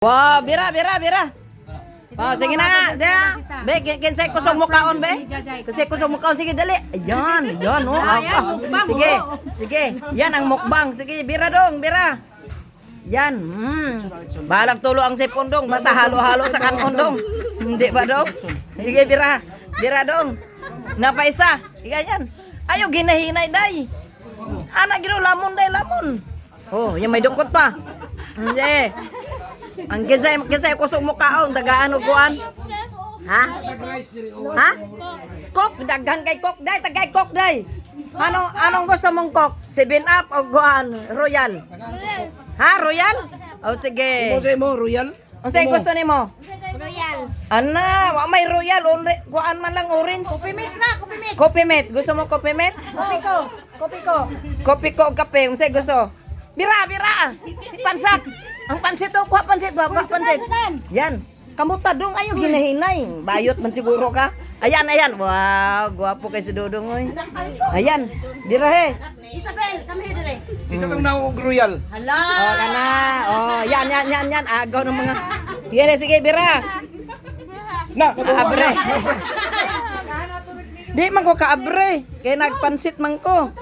Wow, bira, bira, bira. Oh, sige na. Diya. Be, kin- kinsay ko sa mukhaon, be. Kasi ko sa mukhaon. Sige, dali. Ayan, yan, oh. Apa. Sige, sige. Yan ang mukbang. Sige, bira dong, bira. Yan. Mm. Balag tulo ang sipon dong. Basta halo-halo sa kanon dong. Hindi ba dong? Sige, bira. Bira dong. Napaisa. Iga yan. Ayaw, ginahinay, day. Anak gino, lamon, day, lamon. Oh, yung may dukot pa. Hindi. Ang kinsay kinsay ko sa mukhaon tagaan og kuan. Ha? Ha? Kok daghan kay kok day, tagay kok day. Ano anong gusto mong kok? 7 up o kuan Royal? Ha, Royal? O sige. Ano mo, Royal? Unsay gusto nimo? Royal. Ana, wa may Royal, only kuan man lang orange. Coffee mate na, coffee mate. Coffee mate, gusto mo coffee mate? Kopi ko. Kopi ko. Kopi ko o kape, unsay gusto? Bira, bira. Pansat. Ang pansit to, kuha pansit ba? Kuha pansit. Yan. Kamuta dong ayo ginahinay. Bayot man siguro ka. Ayan, ayan. Wow, gwapo kay si Dudong oy. Ayan. Bira he. Isabel, kami rin dire. Isa lang na og Royal. Hala. Oh, kana. Oh, yan, yan, yan, yan. Agaw ng mga. Sige, sige, bira. Na, Kaabre. Di man ko kaabre. Kaya nagpansit man ko.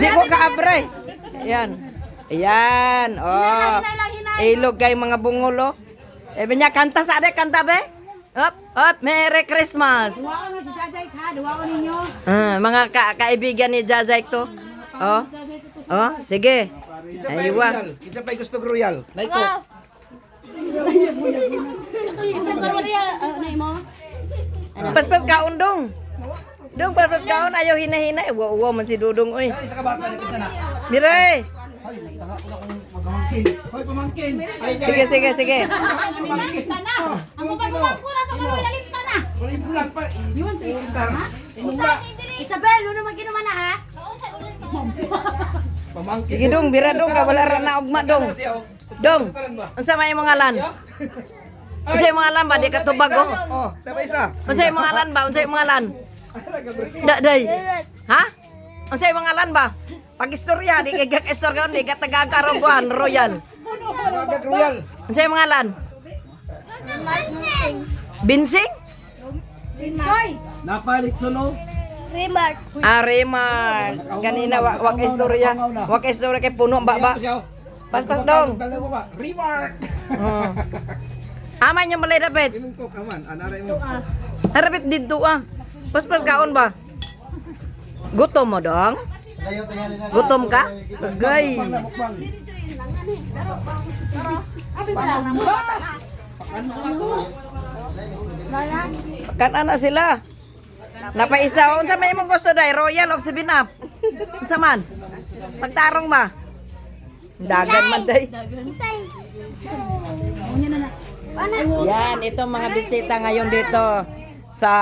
Di ko kaabre. Yan. Ayan. Oh. Ilog kay mga bungulo. Eh, niya kanta sa ade, kanta be? Up, up, Merry Christmas. Duwa ko si Jajay ka, duwa ko ninyo. Ah, mga ka kaibigan ni Jajay to. Oh. Oh, sige. Aywa. Isa pa gusto Royal. Ko mo. Paspas kaon dong. Dong paspas kaon ayaw hina-hina. Wow, wow man si Dudong oy. Isa ka bata dito sana. Mire. Ay, tanga ko na kung maghamangkin. Hoy, pamangkin. Ay, Sige, sige, sige. pamangkin. Tana. Ang papagulang ko na to ko Royal tana. Palimbulan pa. Iwan to. Inungga. Isabel, nuno maginuman na ha? Pamangkin. Sige dong, bira dong ka wala ra na ugma dong. Dong. Unsa may mga lan? Unsa may mga lan ba di ka tubag oh? Oh, dapat isa. Unsa mga lan ba? Unsa may mga lan? Da day. Ha? Unsa may mga lan ba? Pag istorya di kay gak istorya di ka tagakaroguan royal. Agad Royal. Unsa may mga lan? Binsing? Soy. Napalit suno. Remark. Arimar. Kanina wa wag istorya. Wag istorya kay puno ba ba? Pas pas dong. Remark. Oh. Amay niyo malay dapat. Imong ko kaman, anaray mo. Harapit dito ah. Pas-pas kaon ba? Gutom mo dong? Gutom ka? Agay. Mukbang. Kan ana sila. Napaisa unsa may imong gusto day royal og 7 up. Unsa man? Pagtarong ba? Dagan man day. Yan, itong mga bisita ngayon dito sa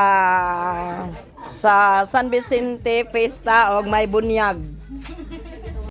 sa San Vicente Fiesta og may bunyag.